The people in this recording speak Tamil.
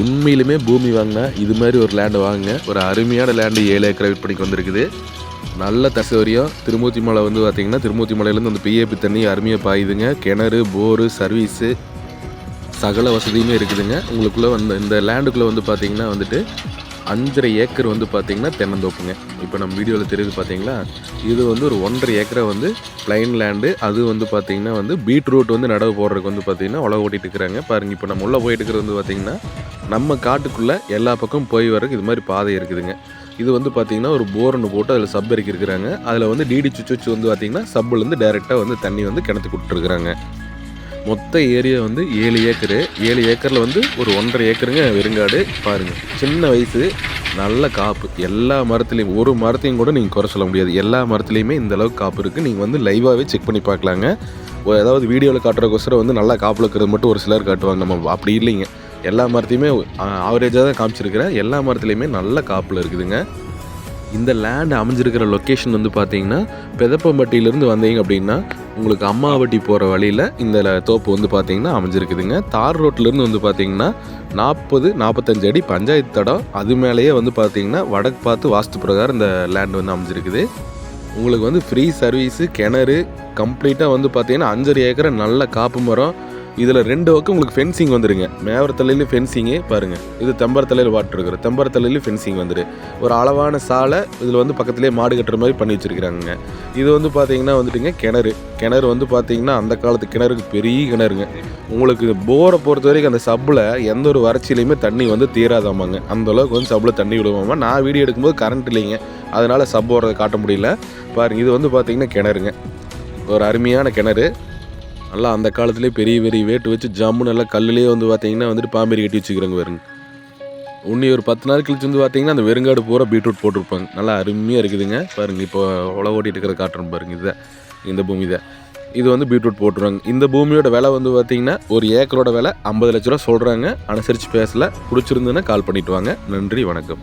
உண்மையிலுமே பூமி வாங்கினா இது மாதிரி ஒரு லேண்டு வாங்குங்க. ஒரு அருமையான லேண்டு ஏழு ஏக்கரை விற்பனைக்கு வந்திருக்குது. நல்ல தசவரியம் திருமூர்த்தி மலை வந்து பார்த்திங்கன்னா திருமூர்த்தி மலையிலேருந்து அந்த பிஏபி தண்ணி அருமையாக பாயுதுங்க. கிணறு போரு சர்வீஸு சகல வசதியுமே இருக்குதுங்க. உங்களுக்குள்ளே வந்து இந்த லேண்டுக்குள்ளே வந்து பார்த்திங்கன்னா வந்துட்டு அஞ்சரை ஏக்கர் வந்து பார்த்திங்கன்னா தென்னந்தோப்புங்க. இப்போ நம்ம வீடியோவில் தெரியுது பார்த்தீங்களா? இது வந்து ஒரு ஒன்றரை ஏக்கரை வந்து பிளைன் லேண்டு அது வந்து பார்த்திங்கன்னா வந்து பீட்ரூட் வந்து நடவு போடுறதுக்கு வந்து பார்த்திங்கன்னா உழவு ஓட்டிகிட்டு இருக்கிறாங்க. பாருங்க இப்போ நம்ம உள்ளே போயிட்டு இருக்கிறது வந்து பார்த்திங்கன்னா நம்ம காட்டுக்குள்ளே எல்லா பக்கமும் போய் வரக்கு இது மாதிரி பாதை இருக்குதுங்க. இது வந்து பார்த்தீங்கன்னா ஒரு போர் ஒன்று போட்டு அதில் சப் இறக்கி இருக்கிறாங்க அதில் வந்து டிடி சுச்சு வந்து பார்த்திங்கன்னா சப்புலேருந்து டேரெக்டாக வந்து தண்ணி வந்து கிணத்துக்கு விட்டுருக்குறாங்க மொத்த ஏரியா வந்து ஏழு ஏக்கரு. ஏழு ஏக்கரில் வந்து ஒரு ஒன்றரை ஏக்கருங்க வெறுங்காடு பாருங்கள் சின்ன வயசு நல்ல காப்பு. எல்லா மரத்துலேயும் ஒரு மரத்தையும் கூட நீங்கள் குறை சொல்ல முடியாது. எல்லா மரத்துலேயுமே இந்த அளவுக்கு காப்பு இருக்குது நீங்கள் வந்து லைவாகவே செக் பண்ணி பார்க்கலாங்க. ஏதாவது வீடியோவில் காட்டுறக்கோசரம் வந்து நல்லா காப்பில் இருக்கிறது மட்டும் ஒரு சிலர் காட்டுவாங்க. நம்ம அப்படி இல்லைங்க. எல்லா மரத்தையுமே ஆவரேஜாக தான் காமிச்சிருக்கிறேன் எல்லா மரத்துலேயுமே நல்ல காப்பில் இருக்குதுங்க. இந்த லேண்ட் அமைஞ்சிருக்கிற லொக்கேஷன் வந்து பார்த்தீங்கன்னா பெதப்பம்பட்டியிலேருந்து வந்தீங்க அப்படின்னா உங்களுக்கு அம்மாவட்டி போகிற வழியில் இந்த ல- தோப்பு வந்து பார்த்தீங்கன்னா அமைஞ்சிருக்குதுங்க. தார் ரோட்லேருந்து வந்து பார்த்தீங்கன்னா நாற்பது நாற்பத்தஞ்சு அடி பஞ்சாயத்து தடம். அது மேலேயே வந்து பார்த்தீங்கன்னா வடக்கு பார்த்து வாஸ்து பிரகாரம் இந்த லேண்ட் வந்து அமைஞ்சிருக்குது. உங்களுக்கு வந்து ஃப்ரீ சர்வீஸு கிணறு கம்ப்ளீட்டாக வந்து பார்த்தீங்கன்னா அஞ்சரை ஏக்கரை நல்ல காப்பு மரம் இதில் ரெண்டு பக்கம் உங்களுக்கு ஃபென்சிங் வந்துருங்க. மேவரத்தலையிலும் ஃபென்சிங்கே பாருங்கள் இது தெம்பரத்தலையில் வாட்டர் இருக்கிற தெம்பரத்தலையிலும் ஃபென்சிங் வந்துரு. ஒரு அளவான சாலை இதில் வந்து பக்கத்துலேயே மாடு கட்டுற மாதிரி பண்ணி வச்சுருக்கிறாங்க இது வந்து பார்த்தீங்கன்னா வந்துட்டுங்க கிணறு. கிணறு வந்து பார்த்தீங்கன்னா அந்த காலத்து கிணறுக்கு பெரிய கிணறுங்க. உங்களுக்கு போரை பொறுத்த வரைக்கும் அந்த சப்பில் எந்த ஒரு வறட்சியிலையுமே தண்ணி வந்து தீராதாமாங்க. அந்த அளவுக்கு வந்து சப்பில் தண்ணி விடுவாமா? நான் வீடியோ எடுக்கும்போது கரண்ட் இல்லைங்க. அதனால் சப் ஓடுறதை காட்ட முடியல. பாருங்க இது வந்து பார்த்திங்கன்னா கிணறுங்க. ஒரு அருமையான கிணறு. நல்லா அந்த காலத்துலேயே பெரிய பெரிய வேட்டு வச்சு ஜம்முன்னு நல்லா கல்லுலேயே வந்து பார்த்தீங்கன்னா வந்துட்டு பாம்பேரி கட்டி வச்சுக்கிறாங்க பாருங்க. உன்னி ஒரு பத்து நாள் கழிச்சு வந்து பார்த்தீங்கன்னா அந்த வெறுங்காடு பூரா பீட்ரூட் போட்டிருப்பாங்க. நல்லா அருமையாக இருக்குதுங்க. பாருங்கள் இப்போ உழவு ஓட்டிட்டு இருக்கிற காட்டுறோம் பாருங்க இதுதான் இந்த பூமி தான் இது வந்து பீட்ரூட் போட்டுருவாங்க. இந்த பூமியோட விலை வந்து பார்த்தீங்கன்னா ஒரு ஏக்கரோட விலை ஐம்பது லட்ச ரூபா சொல்கிறாங்க அனுசரித்து பேசலை. பிடிச்சிருந்துன்னா கால் பண்ணிட்டு வாங்க. நன்றி வணக்கம்.